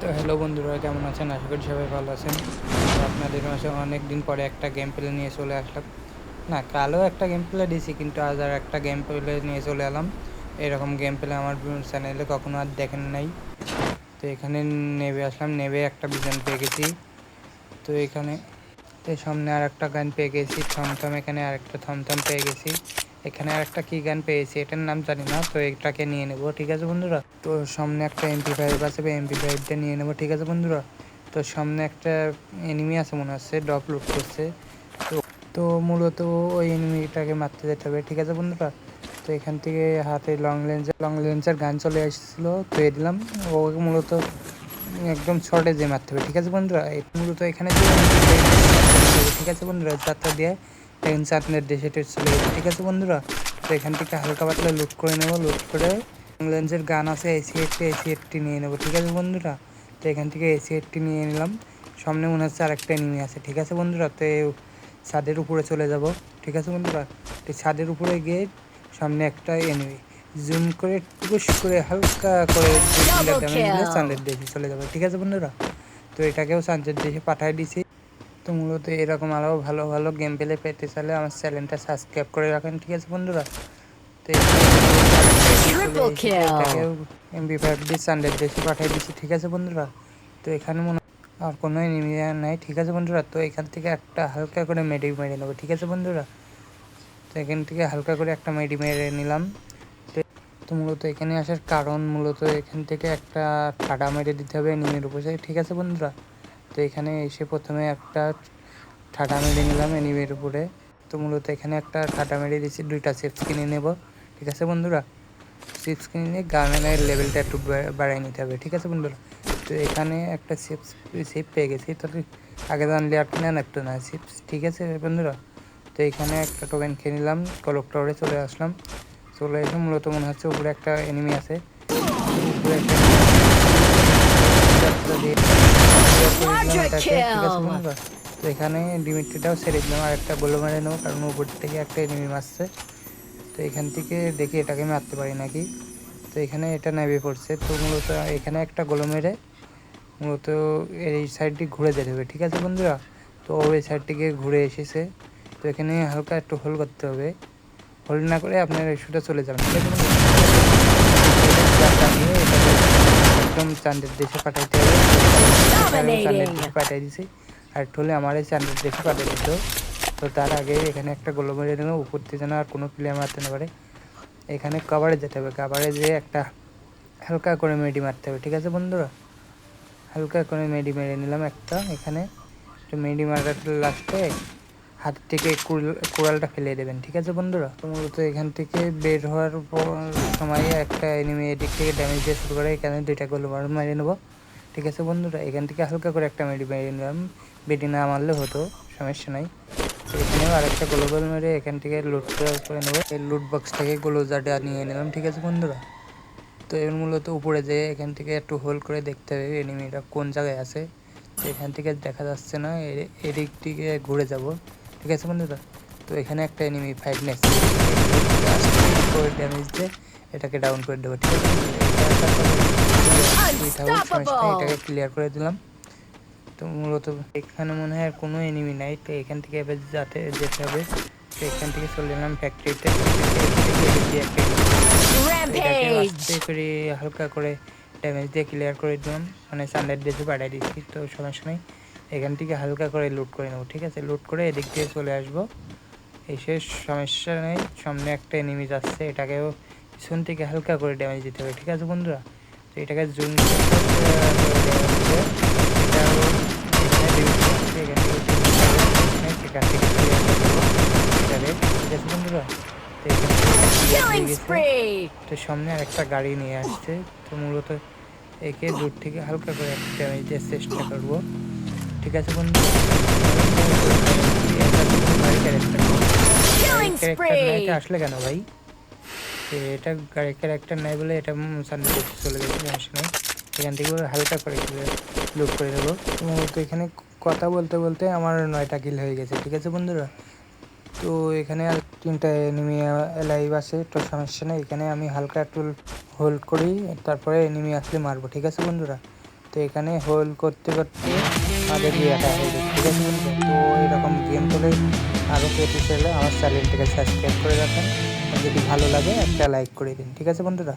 তো হ্যালো বন্ধুরা, কেমন আছেন? আশা করি সবাই ভালো আছেন। আপনাদের মাসে অনেক দিন পরে একটা গেম প্লে নিয়ে চলে আসলাম। না, কালও একটা গেম প্লে দিয়েছি কিন্তু আজ আর একটা গেম প্লে নিয়ে চলে এলাম। এরকম গেম প্লে আমার চ্যানেলে কখনো আর দেখেন নাই। তো এখানে নেবে আসলাম নেবে একটা বিজন পেয়ে গেছি। তো এখানে, তো সামনে আর একটা গান পেয়ে গেছি, থমথম এখানে আর একটা থমথম পেয়ে গেছি। এখানে আর একটা কী গান পেয়েছি, এটার নাম জানি না, তো এটাকে নিয়ে নেব, ঠিক আছে বন্ধুরা? তো সামনে একটা এমপি ফাইভ আছে এমপি ফাইভটা নিয়ে নেব, ঠিক আছে বন্ধুরা? তো সামনে একটা এনিমি আছে মনে হচ্ছে ডপ লুট করছে। তো তো মূলত ওই এনিমিটাকে মারতে যেতে হবে, ঠিক আছে বন্ধুরা? তো এখান থেকে হাতে লং লেন্সের লং লেন্সের গান চলে আসছিল, তো এ দিলাম। ওকে মূলত একদম শর্টে যে মারতে হবে, ঠিক আছে বন্ধুরা? মূলত এখানে ঠিক আছে বন্ধুরা? যাত্রা দিয়ে এখন চাঁদনের দেশে টেট চলে গেছে। ঠিক আছে বন্ধুরা? তো এখান থেকে হালকা পাতলা লুট করে নেব লুট করে লেন্সের গান আছে এসি এইটটি এসি এইটটি নিয়ে নেব ঠিক আছে বন্ধুরা? তো এখান থেকে এসি এইটটি নিয়ে নিলাম। সামনে মনে হচ্ছে আরেকটা এনিমি আছে ঠিক আছে বন্ধুরা? তো ছাদের উপরে চলে যাব ঠিক আছে বন্ধুরা? তো ছাদের উপরে গিয়ে সামনে একটা এনিমি জুম করে টুকুস করে হালকা করে চাঁদের দেশে চলে যাব ঠিক আছে বন্ধুরা? তো এটাকেও চাঁদের দেশে পাঠিয়ে দিছি। তো মূলত এরকম আরও ভালো ভালো গেম প্লে পেতে চাইলে আমার চ্যানেলটা সাবস্ক্রাইব করে রাখেন ঠিক আছে বন্ধুরা? তো এমবি ফাইভ দিয়ে সানডের দেশে পাঠিয়ে দিচ্ছি ঠিক আছে বন্ধুরা? তো এখানে মনে আর কোনো এনিমি নাই ঠিক আছে বন্ধুরা? তো এখান থেকে একটা হালকা করে মেডি মেরে নেব ঠিক আছে বন্ধুরা? তো এখান থেকে হালকা করে একটা মেডি মেরে নিলাম। তো- তো মূলত এখানে আসার কারণ মূলত এখান থেকে একটা ঠাডা মেরে দিতে হবে নিমের উপরে ঠিক আছে বন্ধুরা? তো এখানে এসে প্রথমে একটা ঠাটা মেরে নিলাম এনিমির উপরে। তো মূলত এখানে একটা ঠাটা মেরে দিয়েছি, দুইটা চিপস কিনে নেব, ঠিক আছে বন্ধুরা? চিপস কিনে নিয়ে গানের লেভেলটা একটু বাড়াই নিতে হবে, ঠিক আছে বন্ধুরা? তো এখানে একটা চিপস চিপ পেয়ে গেছি। তো আগে জানলে আর কিনে একটু না চিপস ঠিক আছে বন্ধুরা? তো এখানে একটা টোকেন খেয়ে নিলাম কলক টাওয়ারে চলে আসলাম। চলে এসে মূলত মনে হচ্ছে উপরে একটা এনিমি আছে। উপরে একটা যাত্রা দিয়ে Quadra ঠিক আছে kill! বন্ধুরা তো এখানে ডিমিট্রিটাও ছেড়ে দিলাম আর একটা গোলো মেরে নেব কারণ উপর থেকে একটা এনিমি মারছে। তো এখান থেকে দেখি এটাকে মারতে পারি নাকি? তো এখানে এটা নেমে পড়ছে তো মূলত এখানে একটা গোলো মেরে মূলত এই সাইডটি ঘুরে যেতে হবে ঠিক আছে বন্ধুরা? তো ও এই সাইড ঘুরে এসেছে। তো এখানে হালকা একটু হোল করতে হবে। হোল্ড না করে আপনার ইস্যুটা চলে যাবেন ঠিক আছে বন্ধুরা? যাত্রা নিয়ে এটাকে একদম চান্দের দেশে পাঠাইতে হবে। চান্দের দেশে পাঠিয়ে দিছি। আর হলে আমার এই চান্দের দেশে পাঠিয়ে দিত তো তার আগে এখানে একটা গোলো। মেরে উপর থেকে যেন আর কোনো প্লেয়ার মারতে না পারে। এখানে কাভারে যেতে হবে। কাভারে যেয়ে একটা হালকা করে মেডি মারতে হবে। ঠিক আছে বন্ধুরা? হালকা করে মেডি মেরে নিলাম একটা। এখানে একটু মেডি মারার লাস্টে হাত থেকে কুড়াল- কুড়ালটা ফেলে দেবেন, ঠিক আছে বন্ধুরা? মূলত এখান থেকে বের হওয়ার সময় একটা এনিমি এদিক থেকে ড্যামেজ দিয়ে শুরু করে, এখানে দুইটা গোল মেরে নেব, ঠিক আছে বন্ধুরা? এখান থেকে হালকা করে একটা মেডি মেরে নিলাম বেডি না মারলে হতো, সমস্যা নাই। এখানেও আরেকটা গ্লোবাল মেরে এখান থেকে লুট করে নেব, এই লুট বক্স থেকে গ্লোজারটা নিয়ে নিলাম, ঠিক আছে বন্ধুরা? তো এর মূলত উপরে যেয়ে এখান থেকে একটু হোল্ড করে দেখতে হবে এনিমিটা কোন জায়গায় আছে। এখান থেকে দেখা যাচ্ছে না এদিক থেকে ঘুরে যাব। ঠিক আছে বন্ধুরা তো এখানে একটা এনিমি ফাইভ নেক্স ড্যামেজ দিয়ে এটাকে ডাউন করে দেবো, ঠিক আছে? এটাকে ক্লিয়ার করে দিলাম। তো মূলত এখানে মনে হয় কোনো এনিমি নাই, তো এখান থেকে এবার যাতে যেতে হবে, তো এখান থেকে চলে এলাম ফ্যাক্টরিতে করে হালকা করে ড্যামেজ দিয়ে ক্লিয়ার করে দিলাম। মানে সানলাইট দিয়ে পাঠিয়ে দিচ্ছি, তো সমস্যা নেই। এখান থেকে হালকা করে লুট করে নেব ঠিক আছে? লুট করে এদিক দিয়ে চলে আসব। এসে সমস্যা নেই সামনে একটা এনিমি যাচ্ছে এটাকেও পিছন থেকে হালকা করে ড্যামেজ দিতে হবে ঠিক আছে বন্ধুরা? তো এটাকে জুম তো সামনে আরেকটা গাড়ি নিয়ে আসছে তো মূলত একে দূর থেকে হালকা করে একটা ড্যামেজ দেওয়ার চেষ্টা করব। ঠিক আছে বন্ধু? spree! আসলে কেন ভাই? এটা গাড়ির ক্যারেক্টার নাই বলে এটা সামনে চলে গেছে সমস্যা নেই। এখান থেকে হালকা করে লুক করে দেবো। তো এখানে কথা বলতে বলতে আমার নয়টা কিল হয়ে গেছে ঠিক আছে বন্ধুরা? তো এখানে আর তিনটা এনিমি লাইভ আছে তো সমস্যা নেই। এখানে আমি হালকা একটু হোল্ড করি তারপরে এনিমি আসলে মারবো ঠিক আছে বন্ধুরা? তো এখানে হোল্ড করতে করতে হয়ে যায় ঠিক আছে? তো এরকম গেম খেলে আরও পেতে চাইলে আমার চ্যানেলটিকে সাবস্ক্রাইব করে রাখেন। যদি ভালো লাগে একটা লাইক করে দিন, ঠিক আছে বন্ধুরা?